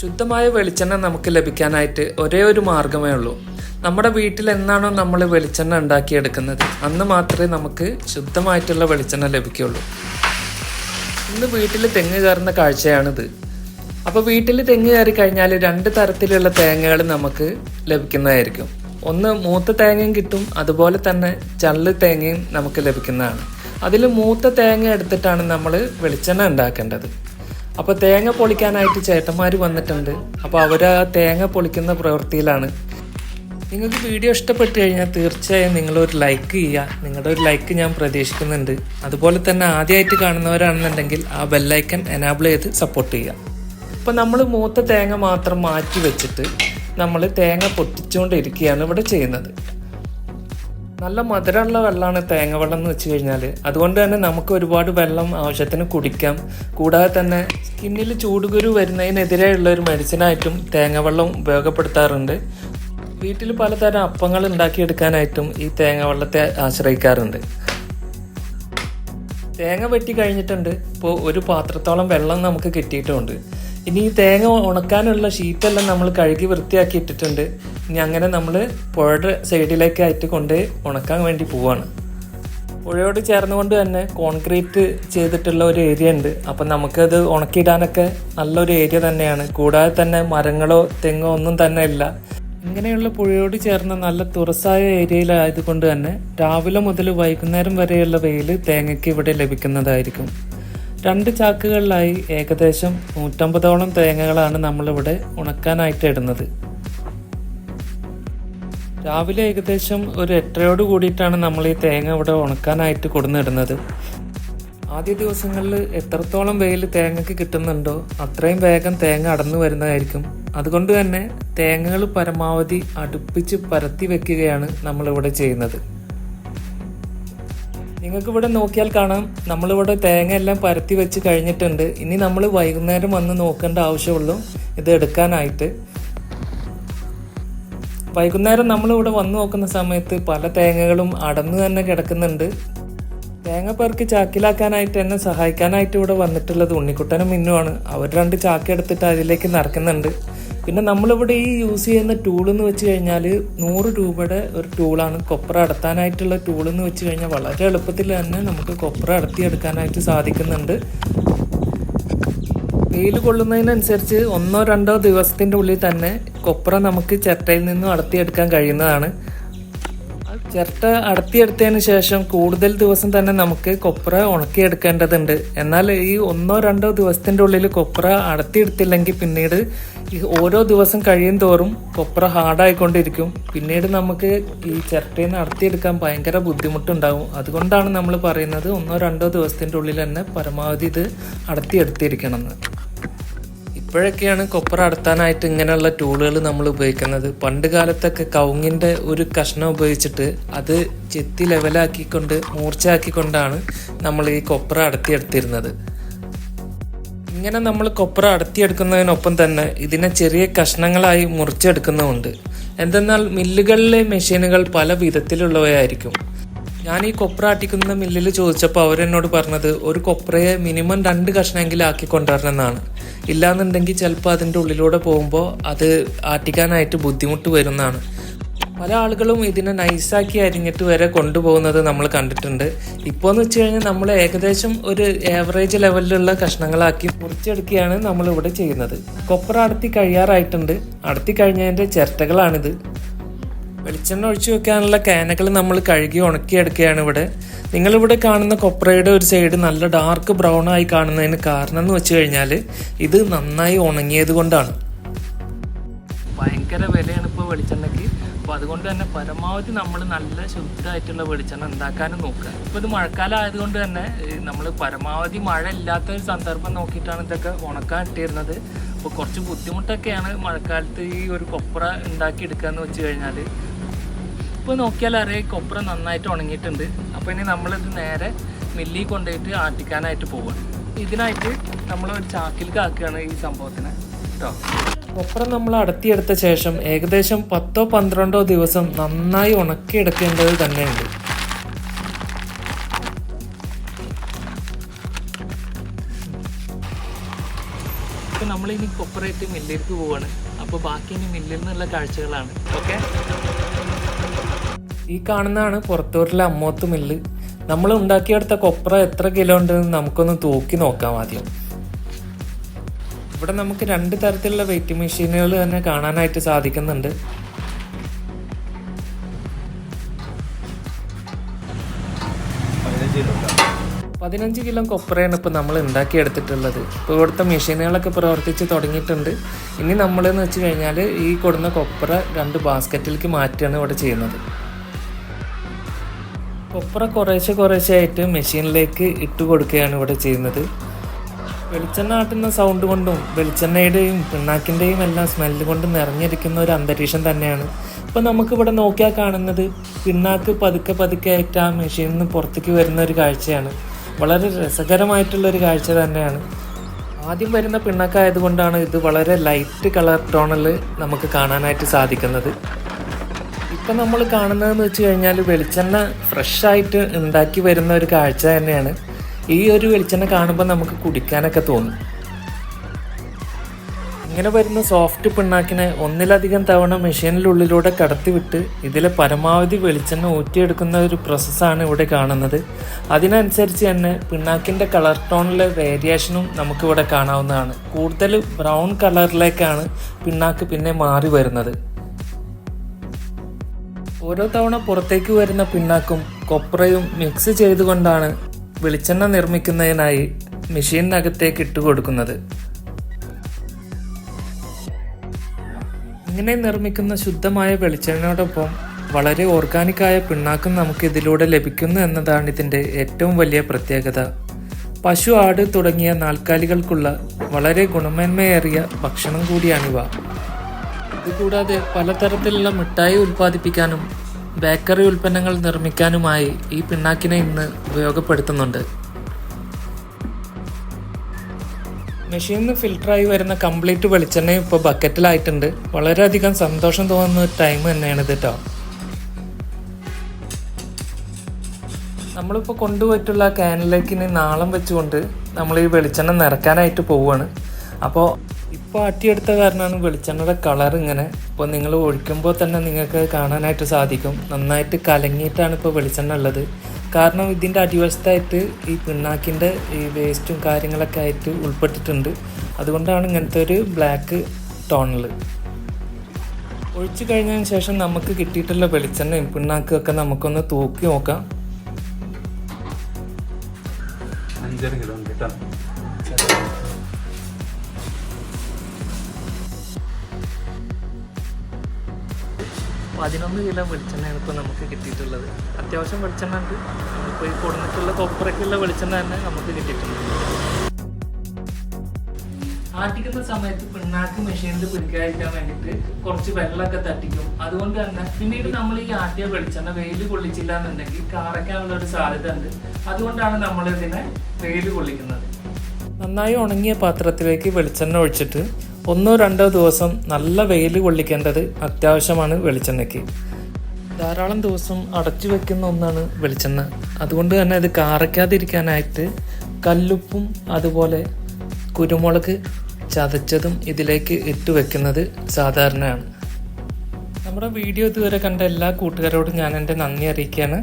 ശുദ്ധമായ വെളിച്ചെണ്ണ നമുക്ക് ലഭിക്കാനായിട്ട് ഒരേ ഒരു മാർഗമേ ഉള്ളൂ. നമ്മുടെ വീട്ടിൽ എന്നാണോ നമ്മൾ വെളിച്ചെണ്ണ ഉണ്ടാക്കിയെടുക്കുന്നത് അന്ന് മാത്രമേ നമുക്ക് ശുദ്ധമായിട്ടുള്ള വെളിച്ചെണ്ണ ലഭിക്കുകയുള്ളൂ. ഇന്ന് വീട്ടിൽ തെങ്ങ് കയറുന്ന കാഴ്ചയാണിത്. അപ്പോൾ വീട്ടിൽ തെങ്ങ് കയറി കഴിഞ്ഞാൽ രണ്ട് തരത്തിലുള്ള തേങ്ങകൾ നമുക്ക് ലഭിക്കുന്നതായിരിക്കും. ഒന്ന് മൂത്ത തേങ്ങയും കിട്ടും അതുപോലെ തന്നെ ചള്ള് തേങ്ങയും നമുക്ക് ലഭിക്കുന്നതാണ്. അതിൽ മൂത്ത തേങ്ങ എടുത്തിട്ടാണ് നമ്മൾ വെളിച്ചെണ്ണ ഉണ്ടാക്കേണ്ടത്. അപ്പോൾ തേങ്ങ പൊളിക്കാനായിട്ട് ചേട്ടന്മാർ വന്നിട്ടുണ്ട്. അപ്പോൾ അവർ ആ തേങ്ങ പൊളിക്കുന്ന പ്രവൃത്തിയിലാണ്. നിങ്ങൾക്ക് വീഡിയോ ഇഷ്ടപ്പെട്ടു കഴിഞ്ഞാൽ തീർച്ചയായും നിങ്ങളൊരു ലൈക്ക് ചെയ്യുക. നിങ്ങളുടെ ഒരു ലൈക്ക് ഞാൻ പ്രതീക്ഷിക്കുന്നുണ്ട്. അതുപോലെ തന്നെ ആദ്യമായിട്ട് കാണുന്നവരാണെന്നുണ്ടെങ്കിൽ ആ ബെല്ലൈക്കൺ എനാബിൾ ചെയ്ത് സപ്പോർട്ട് ചെയ്യുക. അപ്പോൾ നമ്മൾ മൂത്ത തേങ്ങ മാത്രം മാറ്റി വെച്ചിട്ട് നമ്മൾ തേങ്ങ പൊട്ടിച്ചുകൊണ്ടിരിക്കുകയാണ് ഇവിടെ ചെയ്യുന്നത്. നല്ല മധുരമുള്ള വെള്ളമാണ് തേങ്ങ വെള്ളം എന്ന് വെച്ച് കഴിഞ്ഞാൽ അതുകൊണ്ട് തന്നെ നമുക്ക് ഒരുപാട് വെള്ളം ആവശ്യത്തിന് കുടിക്കാം. കൂടാതെ തന്നെ സ്കിന്നിൽ ചൂടുകുരു വരുന്നതിനെതിരെയുള്ള ഒരു മെഡിസിനായിട്ടും തേങ്ങ വെള്ളം ഉപയോഗപ്പെടുത്താറുണ്ട്. വീട്ടിൽ പലതരം അപ്പങ്ങൾ ഉണ്ടാക്കിയെടുക്കാനായിട്ടും ഈ തേങ്ങ വെള്ളത്തെ ആശ്രയിക്കാറുണ്ട്. തേങ്ങ വെട്ടി കഴിഞ്ഞിട്ടുണ്ട്. ഇപ്പോൾ ഒരു പാത്രത്തോളം വെള്ളം നമുക്ക് കിട്ടിയിട്ടുമുണ്ട് ഇനി ഈ തേങ്ങ ഉണക്കാനുള്ള ഷീറ്റെല്ലാം നമ്മൾ കഴുകി വൃത്തിയാക്കി ഇട്ടിട്ടുണ്ട് ഇനി അങ്ങനെ നമ്മൾ പുഴയുടെ സൈഡിലേക്കായിട്ട് കൊണ്ട് ഉണക്കാൻ വേണ്ടി പോവാണ്. പുഴയോട് ചേർന്നുകൊണ്ട് തന്നെ കോൺക്രീറ്റ് ചെയ്തിട്ടുള്ള ഒരു ഏരിയ ഉണ്ട്. അപ്പം നമുക്കത് ഉണക്കിയിടാനൊക്കെ നല്ലൊരു ഏരിയ തന്നെയാണ്. കൂടാതെ തന്നെ മരങ്ങളോ തെങ്ങോ ഒന്നും തന്നെ ഇല്ല. ഇങ്ങനെയുള്ള പുഴയോട് ചേർന്ന നല്ല തുറസായ ഏരിയയിലായതുകൊണ്ട് തന്നെ രാവിലെ മുതൽ വൈകുന്നേരം വരെയുള്ള വെയിൽ തേങ്ങയ്ക്ക് ഇവിടെ ലഭിക്കുന്നതായിരിക്കും. രണ്ട് ചാക്കുകളിലായി ഏകദേശം നൂറ്റമ്പതോളം തേങ്ങകളാണ് നമ്മളിവിടെ ഉണക്കാനായിട്ട് ഇടുന്നത്. രാവിലെ ഏകദേശം ഒരു എട്ടരയോട് കൂടിയിട്ടാണ് നമ്മൾ ഈ തേങ്ങ ഇവിടെ ഉണക്കാനായിട്ട് കൊടുന്നിടുന്നത് ആദ്യ ദിവസങ്ങളിൽ എത്രത്തോളം വെയിൽ തേങ്ങയ്ക്ക് കിട്ടുന്നുണ്ടോ അത്രയും വേഗം തേങ്ങ അടന്നു വരുന്നതായിരിക്കും. അതുകൊണ്ട് തന്നെ തേങ്ങകൾ പരമാവധി അടുപ്പിച്ച് പരത്തി വെക്കുകയാണ് നമ്മളിവിടെ ചെയ്യുന്നത്. നിങ്ങൾക്ക് ഇവിടെ നോക്കിയാൽ കാണാം. നമ്മളിവിടെ തേങ്ങ എല്ലാം പരത്തി വെച്ച് കഴിഞ്ഞിട്ടുണ്ട്. ഇനി നമ്മൾ വൈകുന്നേരം വന്ന് നോക്കേണ്ട ആവശ്യമുള്ളൂ. ഇത് എടുക്കാനായിട്ട്. വൈകുന്നേരം നമ്മളിവിടെ വന്ന് നോക്കുന്ന സമയത്ത് പല തേങ്ങകളും അടന്നു തന്നെ കിടക്കുന്നുണ്ട്. തേങ്ങ പെറുക്കി ചാക്കിലാക്കാനായിട്ട് എന്നെ സഹായിക്കാനായിട്ട് ഇവിടെ വന്നിട്ടുള്ളത് ഉണ്ണിക്കുട്ടനും മിന്നുമാണ് അവർ രണ്ട് ചാക്ക് എടുത്തിട്ട് അതിലേക്ക് നിറക്കുന്നുണ്ട്. പിന്നെ നമ്മളിവിടെ ഈ യൂസ് ചെയ്യുന്ന ടൂൾ എന്ന് വെച്ച് കഴിഞ്ഞാൽ നൂറ് രൂപയുടെ ഒരു ടൂളാണ് കൊപ്ര അടത്താനായിട്ടുള്ള ടൂൾ എന്ന് വെച്ച് കഴിഞ്ഞാൽ വളരെ എളുപ്പത്തിൽ തന്നെ നമുക്ക് കൊപ്ര അടത്തിയെടുക്കാനായിട്ട് സാധിക്കുന്നുണ്ട്. വെയിൽ കൊള്ളുന്നതിനനുസരിച്ച് ഒന്നോ രണ്ടോ ദിവസത്തിന്റെ ഉള്ളിൽ തന്നെ കൊപ്ര നമുക്ക് ചിരട്ടയിൽ നിന്നും അടത്തിയെടുക്കാൻ കഴിയുന്നതാണ്. ചിരട്ട അടത്തിയെടുത്തതിന് ശേഷം കൂടുതൽ ദിവസം തന്നെ നമുക്ക് കൊപ്ര ഉണക്കിയെടുക്കേണ്ടതുണ്ട്. എന്നാൽ ഈ ഒന്നോ രണ്ടോ ദിവസത്തിന്റെ ഉള്ളിൽ കൊപ്ര അടത്തിയെടുത്തില്ലെങ്കിൽ പിന്നീട് ഈ ഓരോ ദിവസം കഴിയും തോറും കൊപ്ര ഹാർഡായിക്കൊണ്ടിരിക്കും. പിന്നീട് നമുക്ക് ഈ ചിരട്ടയിൽ നിന്ന് അടത്തിയെടുക്കാൻ ഭയങ്കര ബുദ്ധിമുട്ടുണ്ടാകും അതുകൊണ്ടാണ് നമ്മൾ പറയുന്നത് ഒന്നോ രണ്ടോ ദിവസത്തിന്റെ ഉള്ളിൽ തന്നെ പരമാവധി ഇത് അടത്തിയെടുത്തിരിക്കണം എന്ന് ഇപ്പോഴൊക്കെയാണ് കൊപ്ര അടത്താനായിട്ട് ഇങ്ങനെയുള്ള ടൂളുകൾ നമ്മൾ ഉപയോഗിക്കുന്നത്. പണ്ട് കാലത്തൊക്കെ കവുങ്ങിന്റെ ഒരു കഷ്ണം ഉപയോഗിച്ചിട്ട് അത് ചെത്തി ലെവലാക്കിക്കൊണ്ട് മൂർച്ചയാക്കിക്കൊണ്ടാണ് നമ്മൾ ഈ കൊപ്ര അടത്തിയെടുത്തിരുന്നത്. ഇങ്ങനെ നമ്മൾ കൊപ്ര അടത്തിയെടുക്കുന്നതിനൊപ്പം തന്നെ ഇതിനെ ചെറിയ കഷ്ണങ്ങളായി മുറിച്ചെടുക്കുന്നുമുണ്ട്. എന്തെന്നാൽ മില്ലുകളിലെ മെഷീനുകൾ പല വിധത്തിലുള്ളവയായിരിക്കും. ഞാൻ ഈ കൊപ്ര അട്ടിക്കുന്ന മില്ലിൽ ചോദിച്ചപ്പോൾ അവരെന്നോട് പറഞ്ഞത് ഒരു കൊപ്രയെ മിനിമം രണ്ട് കഷ്ണമെങ്കിലും ആക്കി കൊണ്ടുവരണമെന്നാണ്. ഇല്ലാന്നുണ്ടെങ്കിൽ ചിലപ്പോൾ അതിന്റെ ഉള്ളിലൂടെ പോകുമ്പോൾ അത് ആട്ടിക്കാനായിട്ട് ബുദ്ധിമുട്ട് വരുന്നതാണ്. പല ആളുകളും ഇതിനെ നൈസാക്കി അരിഞ്ഞിട്ട് വരെ കൊണ്ടുപോകുന്നത് നമ്മൾ കണ്ടിട്ടുണ്ട്. ഇപ്പോൾ എന്ന് വെച്ച് കഴിഞ്ഞാൽ നമ്മൾ ഏകദേശം ഒരു ഏവറേജ് ലെവലിലുള്ള കഷ്ണങ്ങളാക്കി മുറിച്ചെടുക്കുകയാണ് നമ്മളിവിടെ ചെയ്യുന്നത്. കൊപ്ര അടത്തി കഴിയാറായിട്ടുണ്ട്. അടത്തി കഴിഞ്ഞതിന്റെ ചിരട്ടകളാണിത്. വെളിച്ചെണ്ണ ഒഴിച്ചു വെക്കാനുള്ള കാനകൾ നമ്മൾ കഴുകി ഉണക്കി ഉണക്കിയെടുക്കുകയാണ് ഇവിടെ. നിങ്ങളിവിടെ കാണുന്ന കൊപ്രയുടെ ഒരു സൈഡ് നല്ല ഡാർക്ക് ബ്രൗൺ ആയി കാണുന്നതിന് കാരണം എന്ന് വെച്ച് കഴിഞ്ഞാൽ ഇത് നന്നായി ഉണങ്ങിയത് കൊണ്ടാണ്. ഭയങ്കര വിലയാണ് ഇപ്പോൾ വെളിച്ചെണ്ണയ്ക്ക്. അപ്പോൾ അതുകൊണ്ട് തന്നെ പരമാവധി നമ്മൾ നല്ല ശുദ്ധമായിട്ടുള്ള വെളിച്ചെണ്ണ ഉണ്ടാക്കാനും നോക്കുക. ഇപ്പോൾ ഇത് മഴക്കാലം ആയതുകൊണ്ട് തന്നെ നമ്മൾ പരമാവധി മഴ ഇല്ലാത്ത ഒരു സന്ദർഭം നോക്കിയിട്ടാണ് ഇതൊക്കെ ഉണക്കാൻ ഇട്ടിരുന്നത്. അപ്പോൾ കുറച്ച് ബുദ്ധിമുട്ടൊക്കെയാണ് മഴക്കാലത്ത് ഈ ഒരു കൊപ്ര ഉണ്ടാക്കി എടുക്കുക എന്ന് വെച്ച് കഴിഞ്ഞാൽ ഇപ്പോൾ നോക്കിയാൽ അറിയാം കൊപ്ര നന്നായിട്ട് ഉണങ്ങിയിട്ടുണ്ട്. അപ്പോൾ ഇനി നമ്മളിത് നേരെ മില്ലിൽ കൊണ്ടുപോയിട്ട് ആട്ടിക്കാനായിട്ട് പോവുകയാണ് ഇതിനായിട്ട് നമ്മൾ ഒരു ചാക്കിൽ ആക്കുകയാണ് ഈ സംഭവത്തിനെ. കേട്ടോ കൊപ്ര നമ്മൾ അടത്തിയെടുത്ത ശേഷം ഏകദേശം പത്തോ പന്ത്രണ്ടോ ദിവസം നന്നായി ഉണക്കിയെടുക്കേണ്ടത് തന്നെയുണ്ട്. ഇപ്പം നമ്മളിനി കൊപ്പറേറ്റ് മില്ലിലേക്ക് പോവാണ്. അപ്പോൾ ബാക്കി ഇനി മില്ലിൽ നിന്നുള്ള കാഴ്ചകളാണ്. ഓക്കെ? ഈ കാണുന്നതാണ് പുറത്തൂരിലെ അമ്മോത്ത് മില്ല്. നമ്മൾ ഉണ്ടാക്കിയെടുത്ത കൊപ്ര എത്ര കിലോ ഉണ്ടെന്ന് നമുക്കൊന്ന് തൂക്കി നോക്കാം ആദ്യം. ഇവിടെ നമുക്ക് രണ്ട് തരത്തിലുള്ള വെയിറ്റ് മെഷീനുകൾ തന്നെ കാണാനായിട്ട് സാധിക്കുന്നുണ്ട്. പതിനഞ്ച് കിലോ കൊപ്രയാണ് ഇപ്പോൾ നമ്മൾ ഉണ്ടാക്കിയെടുത്തിട്ടുള്ളത്. ഇപ്പോൾ ഇവിടുത്തെ മെഷീനുകളൊക്കെ പ്രവർത്തിച്ച് തുടങ്ങിയിട്ടുണ്ട്. ഇനി നമ്മളെന്ന് വെച്ച് കഴിഞ്ഞാൽ ഈ കൊടുന്ന കൊപ്ര രണ്ട് ബാസ്ക്കറ്റിലേക്ക് മാറ്റുകയാണ് ഇവിടെ ചെയ്യുന്നത്. കൊപ്ര കുറേശ്ശെ കുറേശ്ശെ ആയിട്ട് മെഷീനിലേക്ക് ഇട്ട് കൊടുക്കുകയാണ് ഇവിടെ ചെയ്യുന്നത്. വെളിച്ചെണ്ണ ആട്ടുന്ന സൗണ്ട് കൊണ്ടും വെളിച്ചെണ്ണയുടെയും പിണ്ണാക്കിന്റെയും എല്ലാം സ്മെല്ല് കൊണ്ടും നിറഞ്ഞിരിക്കുന്ന ഒരു അന്തരീക്ഷം തന്നെയാണ്. ഇപ്പോൾ നമുക്കിവിടെ നോക്കിയാൽ കാണുന്നത് പിണ്ണാക്ക് പതുക്കെ പതുക്കെ ആയിട്ട് ആ മെഷീനിൽ നിന്ന് പുറത്തേക്ക് വരുന്ന ഒരു കാഴ്ചയാണ്. വളരെ രസകരമായിട്ടുള്ള ഒരു കാഴ്ച തന്നെയാണ്. ആദ്യം വരുന്ന പിണ്ണാക്കായതുകൊണ്ടാണ് ഇത് വളരെ ലൈറ്റ് കളർ ടോണിൽ നമുക്ക് കാണാനായിട്ട് സാധിക്കുന്നത്. ഇപ്പം നമ്മൾ കാണുന്നതെന്ന് വെച്ച് കഴിഞ്ഞാൽ വെളിച്ചെണ്ണ ഫ്രഷ് ആയിട്ട് ഉണ്ടാക്കി വരുന്ന ഒരു കാഴ്ച തന്നെയാണ്. ഈ ഒരു വെളിച്ചെണ്ണ കാണുമ്പോൾ നമുക്ക് കുടിക്കാനൊക്കെ തോന്നും. ഇങ്ങനെ വരുന്ന സോഫ്റ്റ് പിണ്ണാക്കിനെ ഒന്നിലധികം തവണ മെഷീനിലുള്ളിലൂടെ കടത്തിവിട്ട് ഇതിലെ പരമാവധി വെളിച്ചെണ്ണ ഊറ്റിയെടുക്കുന്ന ഒരു പ്രോസസ്സാണ് ഇവിടെ കാണുന്നത്. അതിനനുസരിച്ച് തന്നെ പിണ്ണാക്കിന്റെ കളർ ടോണിലെ വേരിയേഷനും നമുക്കിവിടെ കാണാവുന്നതാണ്. കൂടുതൽ ബ്രൗൺ കളറിലേക്കാണ് പിണ്ണാക്ക് പിന്നെ മാറി വരുന്നത്. ഓരോ തവണ പുറത്തേക്ക് വരുന്ന പിണ്ണാക്കും കൊപ്രയും മിക്സ് ചെയ്തുകൊണ്ടാണ് വെളിച്ചെണ്ണ നിർമ്മിക്കുന്നതിനായി മെഷീനകത്തേക്ക് ഇട്ട് കൊടുക്കുന്നത്. ഇങ്ങനെ നിർമ്മിക്കുന്ന ശുദ്ധമായ വെളിച്ചെണ്ണയോടൊപ്പം വളരെ ഓർഗാനിക്കായ പിണ്ണാക്കും നമുക്ക് ഇതിലൂടെ ലഭിക്കുന്നു എന്നതാണ് ഇതിന്റെ ഏറ്റവും വലിയ പ്രത്യേകത. പശു ആട് തുടങ്ങിയ നാൽക്കാലികൾക്കുള്ള വളരെ ഗുണമേന്മയേറിയ ഭക്ഷണം കൂടിയാണിവ. ഇതുകൂടാതെ പലതരത്തിലുള്ള മിഠായി ഉൽപ്പാദിപ്പിക്കാനും ബേക്കറി ഉൽപ്പന്നങ്ങൾ നിർമ്മിക്കാനുമായി ഈ പിണ്ണാക്കിനെ ഇന്ന് ഉപയോഗപ്പെടുത്തുന്നുണ്ട്. മെഷീനിൽ നിന്ന് ഫിൽട്ടറായി വരുന്ന കംപ്ലീറ്റ് വെളിച്ചെണ്ണയും ഇപ്പോൾ ബക്കറ്റിലായിട്ടുണ്ട്. വളരെയധികം സന്തോഷം തോന്നുന്ന ഒരു ടൈം തന്നെയാണ് ഇത് കേട്ടോ നമ്മളിപ്പോൾ കൊണ്ടുപോയിട്ടുള്ള ക്യാനിലേക്ക് ഇനി നാളം വെച്ചുകൊണ്ട് നമ്മൾ ഈ വെളിച്ചെണ്ണ നിറക്കാനായിട്ട് പോവുകയാണ് അപ്പോൾ ഇപ്പോൾ ആട്ടിയെടുത്ത കാരണമാണ് വെളിച്ചെണ്ണയുടെ കളർ ഇങ്ങനെ. ഇപ്പോൾ നിങ്ങൾ ഒഴിക്കുമ്പോൾ തന്നെ നിങ്ങൾക്ക് കാണാനായിട്ട് സാധിക്കും. നന്നായിട്ട് കലങ്ങിയിട്ടാണ് ഇപ്പോൾ വെളിച്ചെണ്ണ ഉള്ളത്. കാരണം ഇതിന്റെ അടിവശത്തായിട്ട് ഈ പിണ്ണാക്കിന്റെ ഈ വേസ്റ്റും കാര്യങ്ങളൊക്കെ ആയിട്ട് ഉൾപ്പെട്ടിട്ടുണ്ട്. അതുകൊണ്ടാണ് ഇങ്ങനത്തെ ഒരു ബ്ലാക്ക് ടോണിൽ ഒഴിച്ചു കഴിഞ്ഞതിന് ശേഷം നമുക്ക് കിട്ടിയിട്ടുള്ള വെളിച്ചെണ്ണയും പിണ്ണാക്കും ഒക്കെ നമുക്കൊന്ന് തൂക്കി നോക്കാം. പതിനൊന്ന് കിലോ വെളിച്ചെണ്ണയാണ് ഇപ്പോൾ നമുക്ക് കിട്ടിയിട്ടുള്ളത്. അത്യാവശ്യം വെളിച്ചെണ്ണ ഉണ്ട് നമ്മളിപ്പോൾ ഈ കൊടുന്നിട്ടുള്ള കൊപ്പറയ്ക്കുള്ള വെളിച്ചെണ്ണ തന്നെ നമുക്ക് കിട്ടിയിട്ടുണ്ട്. ആട്ടിക്കുന്ന സമയത്ത് പിണ്ണാക്ക് മെഷീനിൽ പിടിക്കാതിരിക്കാൻ വേണ്ടിയിട്ട് കുറച്ച് വെള്ളമൊക്കെ തട്ടിക്കും. അതുകൊണ്ട് തന്നെ പിന്നീട് നമ്മൾ ഈ ആട്ടിയ വെളിച്ചെണ്ണ വെയിൽ കൊള്ളിച്ചില്ല എന്നുണ്ടെങ്കിൽ കാറയ്ക്കാനുള്ള ഒരു സാധ്യത ഉണ്ട്. അതുകൊണ്ടാണ് നമ്മൾ ഇതിനെ വെയിൽ കൊള്ളിക്കുന്നത്. നന്നായി ഉണങ്ങിയ പാത്രത്തിലേക്ക് വെളിച്ചെണ്ണ ഒഴിച്ചിട്ട് ഒന്നോ രണ്ടോ ദിവസം നല്ല വെയിൽ കൊള്ളിക്കേണ്ടത് അത്യാവശ്യമാണ് വെളിച്ചെണ്ണയ്ക്ക്. ധാരാളം ദിവസം അടച്ചു വെക്കുന്ന ഒന്നാണ് വെളിച്ചെണ്ണ. അതുകൊണ്ട് തന്നെ അത് കാറയ്ക്കാതിരിക്കാനായിട്ട് കല്ലുപ്പും അതുപോലെ കുരുമുളക് ചതച്ചതും ഇതിലേക്ക് ഇട്ട് വെക്കുന്നത് സാധാരണയാണ്. നമ്മുടെ വീഡിയോ ഇതുവരെ കണ്ട എല്ലാ കൂട്ടുകാരോടും ഞാൻ എന്റെ നന്ദി അറിയിക്കുകയാണ്.